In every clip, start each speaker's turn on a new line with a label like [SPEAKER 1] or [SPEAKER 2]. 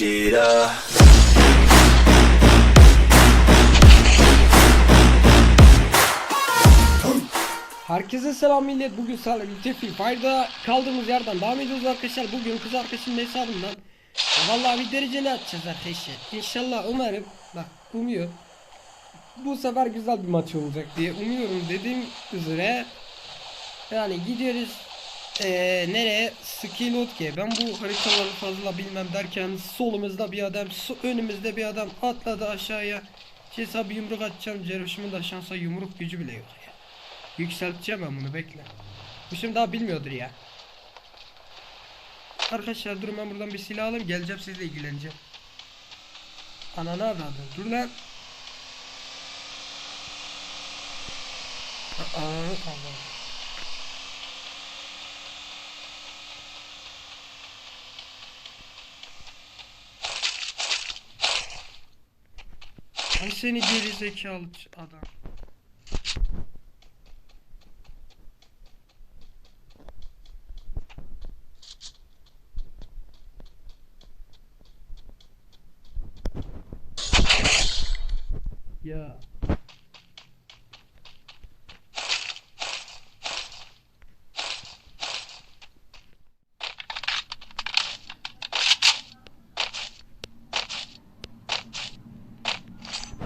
[SPEAKER 1] vida.
[SPEAKER 2] Herkese selam millet. Bugün sizlerle birlikte Free Fire'da kaldığımız yerden devam ediyoruz arkadaşlar. Bugün kız arkadaşımın hesabından vallahi bir dereceli atacağız arkadaşlar. İnşallah umarım bak umuyor. Bu sefer güzel bir maç olacak diye umuyorum dediğim üzere yani gidiyoruz eee nereye? Skillotke. Ben bu haritaları fazla bilmem derken solumuzda bir adam, su önümüzde bir adam atladı aşağıya. Hesabı yumruk atacağım. Cerrahımın da şansa yumruk gücü bile yok ya. Yükselteceğim ben bunu bekle. Bu şimdi daha bilmiyordur ya. Arkadaşlar durun ben buradan bir silah alayım geleceğim sizle ilgileneceğim. Ananı avradım dur lan. Ananı avradım. Ay seni geri zekalı adam. Ya.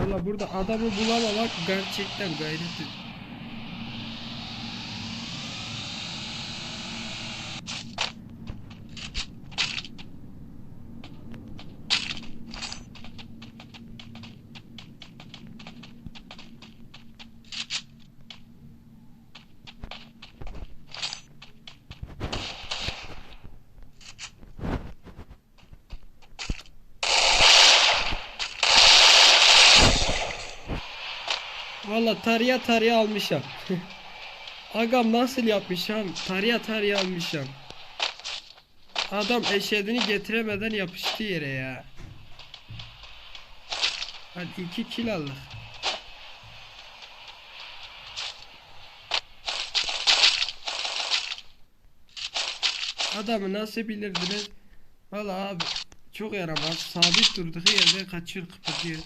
[SPEAKER 2] Valla burada adamı bulamamak gerçekten gayrettir. Valla tarıya tarıya almışım. Agam nasıl yapmışım? Tarıya tarıya almışım. Adam eşedini getiremeden yapıştı yere ya. Hadi iki kill aldık. Adamı nasıl bilirdiniz? Valla abi çok yaramaz. Sabit durduğu yerde kaçıyor kıpırdıyor.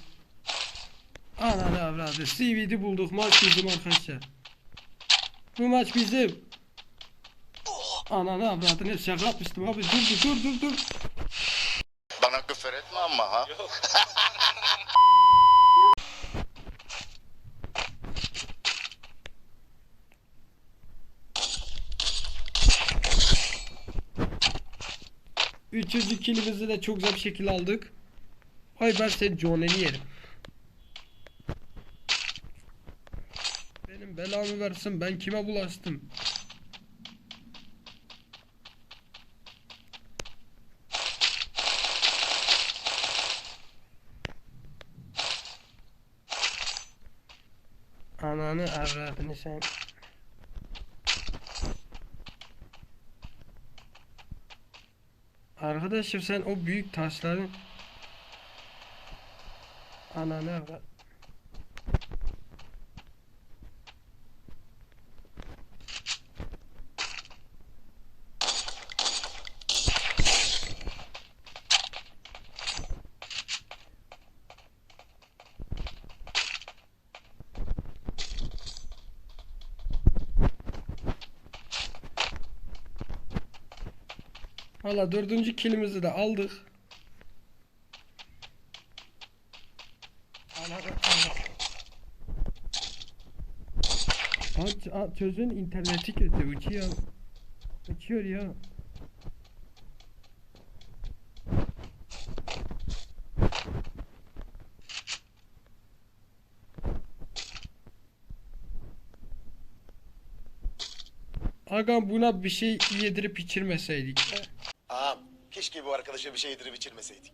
[SPEAKER 2] Ananı avradı. CV'di bulduk. Maç bizim arkadaşlar. Bu maç bizim. Ananı avradını şaka yapmıştım abi. Dur dur dur dur dur.
[SPEAKER 3] Bana küfür etme ama ha.
[SPEAKER 2] Üçüncü kilimizi de çok güzel bir şekilde aldık. Ay ben senin Johnny'ni yerim. Benim belamı versin ben kime bulaştım? Ananı avradını sen. Arkadaşım sen o büyük taşların Ananı avrat. Valla dördüncü kilimizi de aldık. Aç, aç çocuğun interneti kötü uçuyor. Uçuyor ya. Agam buna bir şey yedirip içirmeseydik.
[SPEAKER 3] Keşke bu arkadaşa bir şey yedirip içirmeseydik.